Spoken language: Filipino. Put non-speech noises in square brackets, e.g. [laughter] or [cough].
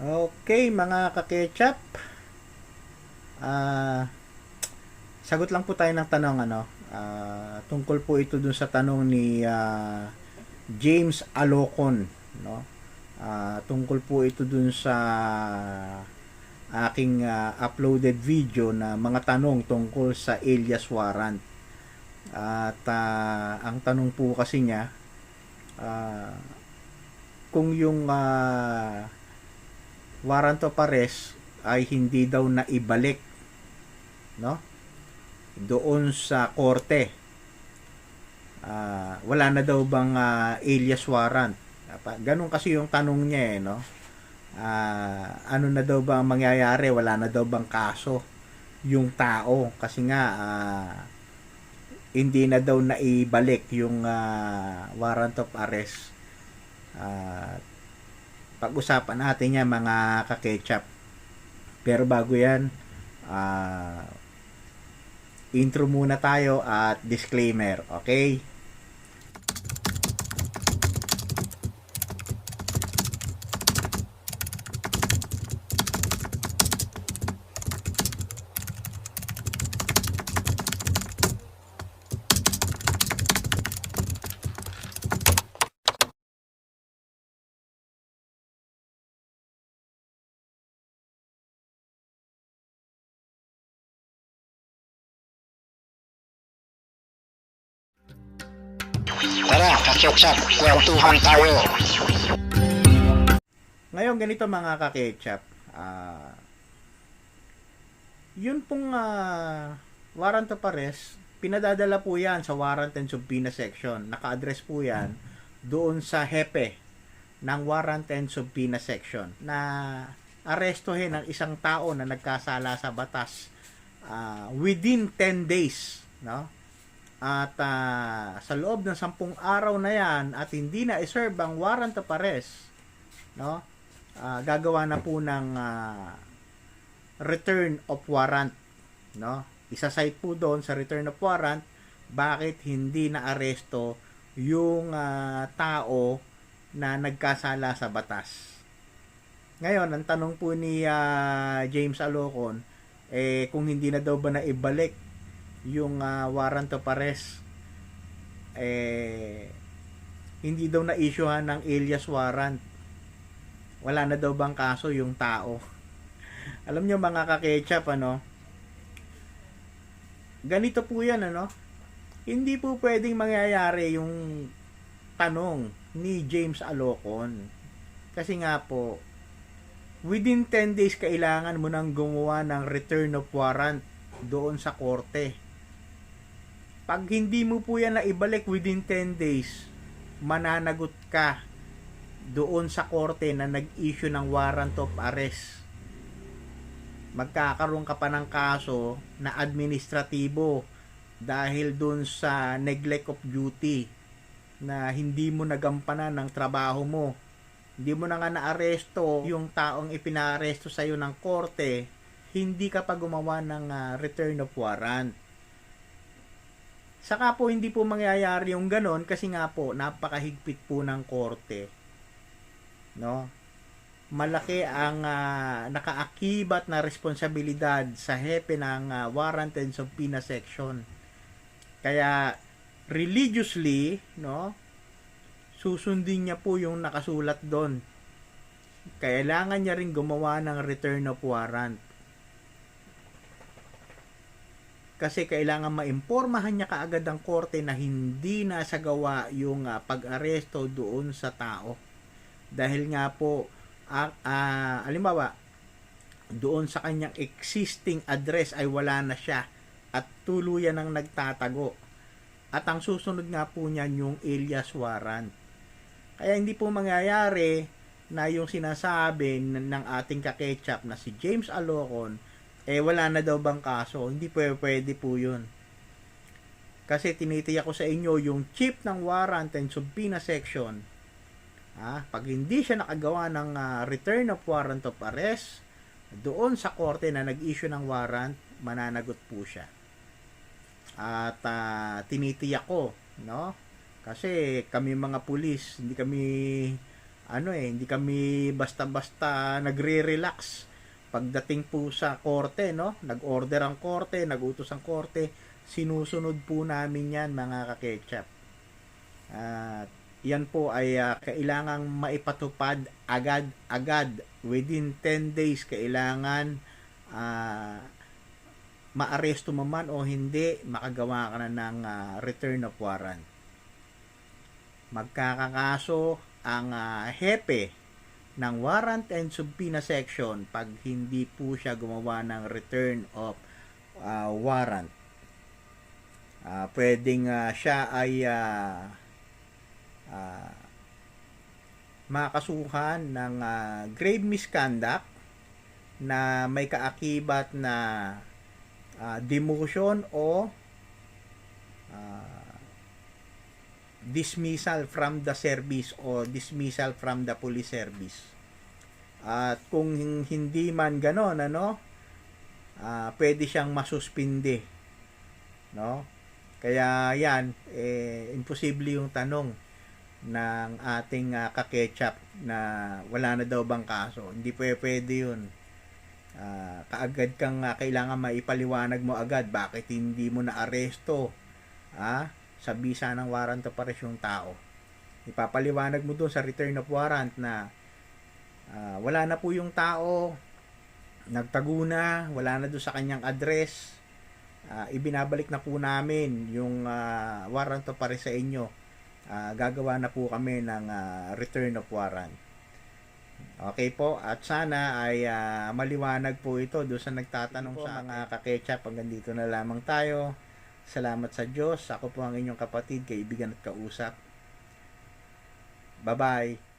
Okay, mga kaketchup. Ah, sagot lang po tayo ng tanong ano. Ah, tungkol po ito dun sa tanong ni ah, James Alocon, no? Ah, tungkol po ito dun sa aking ah, uploaded video na mga tanong tungkol sa alias warrant. At ah, ang tanong po kasi niya ah, kung yung ah, warrant of arrest ay hindi daw naibalik no? Doon sa korte. Ah, wala na daw bang ah, alias warrant? Ganun kasi yung tanong niya eh no? Ah, ano na daw ba ang mangyayari? Wala na daw bang kaso yung tao? Kasi nga ah, hindi na daw naibalik yung ah, warrant of arrest. Ah, pag-usapan natin yan mga kaketchup. Pero bago yan, ah, intro muna tayo at disclaimer, okay? Tara, kaketchup, kwentuhan tayo. Ngayon, ganito mga kaketchup, ah, yun pong ah, warrant of arrest, pinadadala po yan sa warrant and subpoena section. Naka-address po yan doon sa hepe ng warrant and subpoena section na arestuhin ng isang tao na nagkasala sa batas ah, within 10 days, no? At ah, sa loob ng 10 araw na yan at hindi na iserve ang warrant of arrest, no? Ah, gagawa na po ng ah, return of warrant, no? Isa-cite po doon sa return of warrant bakit hindi na aresto yung ah, tao na nagkasala sa batas. Ngayon, ang tanong po ni ah, James Alocon, eh kung hindi na daw ba na ibalik yung ah, warrant of eh hindi daw na issuehan ng alias warrant. Wala na daw bang kaso yung tao. [laughs] Alam nyo mga kaketchup, ano, ganito po yan, ano, hindi po pwedeng mangyayari yung tanong ni James Alocon. Kasi nga po, within 10 days kailangan mo nang gumawa ng return of warrant doon sa korte. Pag hindi mo po yan na ibalik within 10 days, mananagot ka doon sa korte na nag-issue ng warrant of arrest. Magkakaroon ka pa ng kaso na administratibo dahil doon sa neglect of duty na hindi mo nagampanan ng trabaho mo. Hindi mo na nga naaresto yung taong ipinaaresto sa iyo ng korte, hindi ka pa gumawa ng ah, return of warrant. Saka po hindi po mangyayari yung ganon kasi nga po napakahigpit po ng korte. No? Malaki ang ah, nakaakibat na responsibilidad sa hepe ng ah, warrant and subpoena section. Kaya religiously, no? Susundin niya po yung nakasulat doon. Kailangan niya rin gumawa ng return of warrant. Kasi kailangan maimpormahan niya kaagad ang korte na hindi nasagawa yung ah, pag-aresto doon sa tao. Dahil nga po, ah, ah, alimbawa, doon sa kanyang existing address ay wala na siya at tuluyan ang nagtatago. At ang susunod nga po niyan yung alias warrant. Kaya hindi po mangyayari na yung sinasabi ng ating kaketchup na si James Alocon eh wala na daw bang kaso. Hindi po pwede po yun. Kasi tinitiyak ko sa inyo yung chip ng warrant and subpoena section. Ah, pag hindi siya nakagawa ng ah, return of warrant of arrest, doon sa korte na nag-issue ng warrant, mananagot po siya. At ah, tinitiyak ko, no? Kasi kami mga pulis, hindi kami ano eh, hindi kami basta-basta nagre-relax. Pagdating po sa korte, no? Nag-order ang korte, nagutos ang korte, sinusunod po namin yan mga kaketchup. At yan po ay ah, kailangang maipatupad agad-agad within 10 days kailangan ah, maaresto mo man o hindi makagawa ka na ng ah, return of warrant magkakakaso ang ah, hepe ng warrant and subpoena section pag hindi po siya gumawa ng return of ah, warrant. Ah, pwedeng ah, siya ay ah, ah, makasuhan ng ah, grave misconduct na may kaakibat na ah, demotion o ah, dismissal from the service o dismissal from the police service. At kung hin- hindi man ganon, ano, ah, pwede siyang masuspinde. No? Kaya yan, eh, imposible yung tanong ng ating ah, kaketchup na wala na daw bang kaso. Hindi pwede, pwede yun. Ah, kaagad kang ah, kailangan maipaliwanag mo agad bakit hindi mo na aresto ah, sa bisa ng warrant of arrest yung tao. Ipapaliwanag mo doon sa return of warrant na ah, wala na po yung tao, nagtago na, wala na doon sa kanyang address, ah, ibinabalik na po namin yung ah, warrant of arrest sa inyo. Ah, gagawa na po kami ng ah, return of warrant. Okay po, at sana ay ah, maliwanag po ito doon sa nagtatanong sa mga kaketchup. Hanggang dito na lamang tayo. Salamat sa Diyos. Ako po ang inyong kapatid, kaibigan at kausap. Bye-bye.